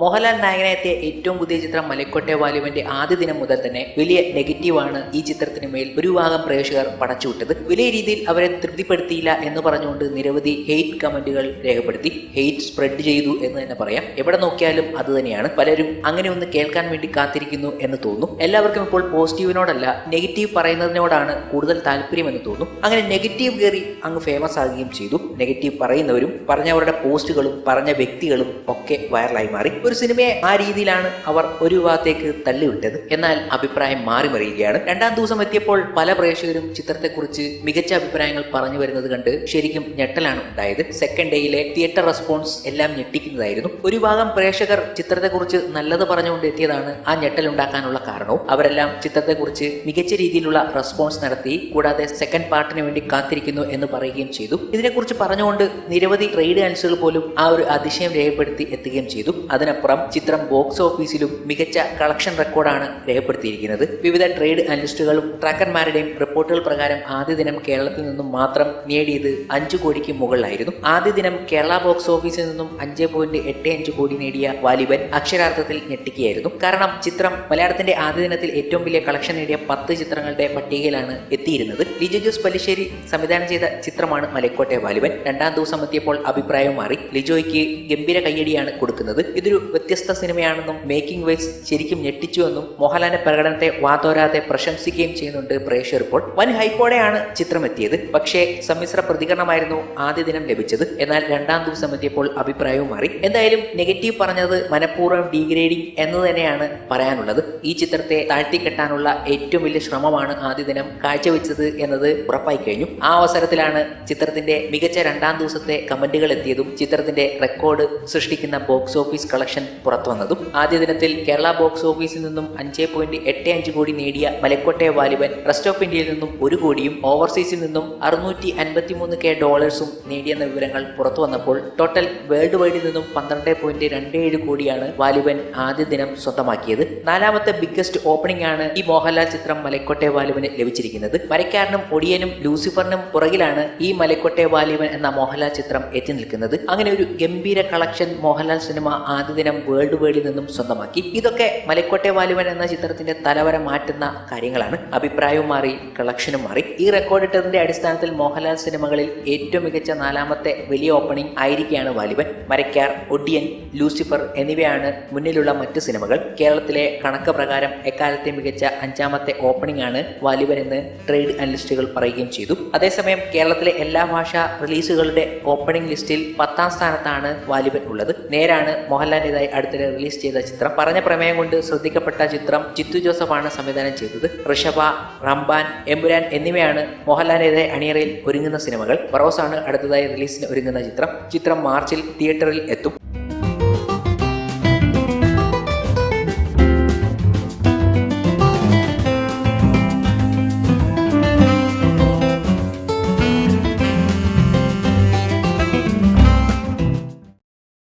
മോഹൻലാൽ നായകനെത്തിയ ഏറ്റവും പുതിയ ചിത്രം മലക്കോട്ടെ വാലുവിന്റെ ആദ്യ ദിനം മുതൽ തന്നെ വലിയ നെഗറ്റീവാണ് ഈ ചിത്രത്തിന് മേൽ ഒരു ഭാഗം പ്രേക്ഷകർ പടച്ചുവിട്ടത്. വലിയ രീതിയിൽ അവരെ തൃപ്തിപ്പെടുത്തിയില്ല എന്ന് പറഞ്ഞുകൊണ്ട് നിരവധി ഹെയ്റ്റ് കമന്റുകൾ രേഖപ്പെടുത്തി. ഹെയ്റ്റ് സ്പ്രെഡ് ചെയ്തു എന്ന് തന്നെ പറയാം. എവിടെ നോക്കിയാലും അത് തന്നെയാണ്. പലരും അങ്ങനെ ഒന്ന് കേൾക്കാൻ വേണ്ടി കാത്തിരിക്കുന്നു എന്ന് തോന്നുന്നു എല്ലാവർക്കും ഇപ്പോൾ പോസിറ്റീവിനോടല്ല നെഗറ്റീവ് പറയുന്നതിനോടാണ് കൂടുതൽ താല്പര്യമെന്ന് തോന്നുന്നു അങ്ങനെ നെഗറ്റീവ് കയറി അങ്ങ് ഫേമസ് ആകുകയും ചെയ്തു. നെഗറ്റീവ് പറയുന്നവരും പറഞ്ഞവരുടെ പോസ്റ്റുകളും പറഞ്ഞ വ്യക്തികളും ഒക്കെ വൈറലായി മാറി. ഒരു സിനിമയെ ആ രീതിയിലാണ് അവർ ഒരു വിഭാഗത്തേക്ക് തള്ളിവിട്ടത്. എന്നാൽ അഭിപ്രായം മാറി മറിയുകയാണ്. രണ്ടാം ദിവസം എത്തിയപ്പോൾ പല പ്രേക്ഷകരും ചിത്രത്തെക്കുറിച്ച് മികച്ച അഭിപ്രായങ്ങൾ പറഞ്ഞു വരുന്നത് കണ്ട് ശരിക്കും ഞെട്ടലാണ് ഉണ്ടായത്. സെക്കൻഡ് ഡേയിലെ തിയേറ്റർ റെസ്പോൺസ് എല്ലാം ഞെട്ടിക്കുന്നതായിരുന്നു. ഒരു ഭാഗം പ്രേക്ഷകർ ചിത്രത്തെക്കുറിച്ച് നല്ലത് പറഞ്ഞുകൊണ്ട് എത്തിയതാണ് ആ ഞെട്ടലുണ്ടാക്കാനുള്ള കാരണവും. അവരെല്ലാം ചിത്രത്തെക്കുറിച്ച് മികച്ച രീതിയിലുള്ള റെസ്പോൺസ് നടത്തി കൂടാതെ സെക്കൻഡ് പാർട്ടിന് വേണ്ടി കാത്തിരിക്കുന്നു എന്ന് പറയുകയും ചെയ്തു. ഇതിനെക്കുറിച്ച് പറഞ്ഞുകൊണ്ട് നിരവധി ട്രേഡ് ആൻസുകൾ പോലും ആ ഒരു അതിശയം രേഖപ്പെടുത്തി എത്തുകയും ചെയ്തു. അതിനപ്പുറം ചിത്രം ബോക്സ് ഓഫീസിലും മികച്ച കളക്ഷൻ റെക്കോർഡാണ് രേഖപ്പെടുത്തിയിരിക്കുന്നത്. വിവിധ ട്രേഡ് അനലിസ്റ്റുകളും ട്രാക്കർമാരുടെയും റിപ്പോർട്ടുകൾ പ്രകാരം ആദ്യ ദിനം കേരളത്തിൽ നിന്നും മാത്രം നേടിയത് അഞ്ചു കോടിക്ക് മുകളിലായിരുന്നു. ആദ്യ ദിനം കേരള ബോക്സ് ഓഫീസിൽ നിന്നും അഞ്ച് പോയിന്റ് എട്ട് അഞ്ച് കോടി നേടിയ വാലിബൻ അക്ഷരാർത്ഥത്തിൽ ഞെട്ടിക്കുകയായിരുന്നു. കാരണം ചിത്രം മലയാളത്തിന്റെ ആദ്യ ദിനത്തിൽ ഏറ്റവും വലിയ കളക്ഷൻ നേടിയ പത്ത് ചിത്രങ്ങളുടെ പട്ടികയിലാണ് എത്തിയിരുന്നത്. ലിജു ജോസ് പല്ലിശ്ശേരി സംവിധാനം ചെയ്ത ചിത്രമാണ് മലക്കോട്ടെ വാലിബൻ. രണ്ടാം ദിവസം എത്തിയപ്പോൾ അഭിപ്രായം മാറി. ലിജോയ്ക്ക് ഗംഭീര കയ്യടിയാണ് കൊടുക്കുന്നത്. ഇതൊരു വ്യത്യസ്ത സിനിമയാണെന്നും മേക്കിംഗ് വൈസ് ശരിക്കും ഞെട്ടിച്ചുവെന്നും മോഹൻലാലിന്റെ പ്രകടനത്തെ വാതോരാതെ പ്രശംസിക്കുകയും ചെയ്യുന്നുണ്ട് പ്രേക്ഷകർ റിപ്പോർട്ട് വൻ ഹൈപ്പോടെയാണ് ചിത്രം എത്തിയത് പക്ഷേ സമ്മിശ്ര പ്രതികരണമായിരുന്നു ആദ്യ ദിനം ലഭിച്ചത്. എന്നാൽ രണ്ടാം ദിവസം എത്തിയപ്പോൾ അഭിപ്രായവും മാറി. എന്തായാലും നെഗറ്റീവ് പറഞ്ഞത് മനഃപൂർവം ഡീഗ്രേഡിംഗ് എന്ന് തന്നെയാണ് പറയാനുള്ളത്. ഈ ചിത്രത്തെ താഴ്ത്തിക്കെട്ടാനുള്ള ഏറ്റവും വലിയ ശ്രമമാണ് ആദ്യ ദിനം കാഴ്ചവെച്ചത് എന്നത് ഉറപ്പായി കഴിഞ്ഞു. ആ അവസരത്തിലാണ് ചിത്രത്തിന്റെ മികച്ച രണ്ടാം ദിവസത്തെ കമന്റുകൾ എത്തിയതും ചിത്രത്തിന്റെ റെക്കോർഡ് സൃഷ്ടിക്കുന്ന ബോക്സ് ഓഫീസ് കളക്ഷൻ പുറത്തു വന്നതും ആദ്യ ദിനത്തിൽ കേരള ബോക്സ് ഓഫീസിൽ നിന്നും അഞ്ച് പോയിന്റ് എട്ട് അഞ്ച് കോടി നേടിയ മലക്കോട്ടെ വാലിബൻ റെസ്റ്റ് ഓഫ് ഇന്ത്യയിൽ നിന്നും ഒരു കോടിയും ഓവർസീസിൽ നിന്നും അറുന്നൂറ്റി അൻപത്തി മൂന്ന് കെ ഡോളേഴ്സും നേടിയെന്ന വിവരങ്ങൾ പുറത്തു വന്നപ്പോൾ ടോട്ടൽ വേൾഡ് വൈഡിൽ നിന്നും പന്ത്രണ്ട് പോയിന്റ് രണ്ട് ഏഴ് കോടിയാണ് വാലിബൻ ആദ്യ ദിനം സ്വന്തമാക്കിയത്. നാലാമത്തെ ബിഗ്ഗസ്റ്റ് ഓപ്പണിംഗ് ആണ് ഈ മോഹൻലാൽ ചിത്രം മലക്കോട്ടെ വാലിബന് ലഭിച്ചിരിക്കുന്നത്. മരക്കാരനും ഒടിയനും ലൂസിഫറിനും പുറകിലാണ് ഈ മലക്കോട്ടെ വാലിബൻ എന്ന മോഹൻലാൽ ചിത്രം എത്തി നിൽക്കുന്നത് അങ്ങനെ ഒരു ഗംഭീര കളക്ഷൻ മോഹൻലാൽ സിനിമ ആദ്യ ദിനം വേൾഡ് വൈഡിൽ നിന്നും സ്വന്തമാക്കി. ഇതൊക്കെ മലക്കോട്ടെ വാലുവൻ എന്ന ചിത്രത്തിന്റെ തലവര മാറ്റുന്ന കാര്യങ്ങളാണ്. അഭിപ്രായവും മാറി കളക്ഷനും മാറി. ഈ റെക്കോർഡ് ഇട്ടതിന്റെ അടിസ്ഥാനത്തിൽ മോഹൻലാൽ സിനിമകളിൽ ഏറ്റവും മികച്ച നാലാമത്തെ വലിയ ഓപ്പണിംഗ് ആയിരിക്കുകയാണ് വാലിബൻ മരക്കാർ ഒഡിയൻ ലൂസിഫർ എന്നിവയാണ് മുന്നിലുള്ള മറ്റ് സിനിമകൾ. കേരളത്തിലെ കണക്ക് പ്രകാരം എക്കാലത്തെ മികച്ച അഞ്ചാമത്തെ ഓപ്പണിംഗ് ആണ് വാലിബൻ എന്ന് ട്രേഡ് അനലിസ്റ്റുകൾ പറയുകയും ചെയ്തു. അതേസമയം കേരളത്തിലെ എല്ലാ ഭാഷാ റിലീസുകളുടെ ഓപ്പണിംഗ് ലിസ്റ്റിൽ പത്താം സ്ഥാനത്താണ് വാലിബൻ ഉള്ളത്. നേരാണ് മോഹൻലാലിന്റെതായി അടുത്തിടെ റിലീസ് ചെയ്ത ചിത്രം. പറഞ്ഞ പ്രമേയം കൊണ്ട് ശ്രദ്ധിക്കപ്പെട്ട ചിത്രം ചിത്തു ജോസഫാണ് സംവിധാനം ചെയ്തത്. ഋഷഭ റംബാൻ എമ്പുരാൻ എന്നിവയാണ് മോഹൻലാലിന്റെ അണിയറയിൽ ഒരുങ്ങുന്ന സിനിമകൾ. ഫറോസ് ആണ് അടുത്തതായി റിലീസിന് ഒരുങ്ങുന്ന ചിത്രം. ചിത്രം മാർച്ചിൽ തിയേറ്ററിൽ എത്തും.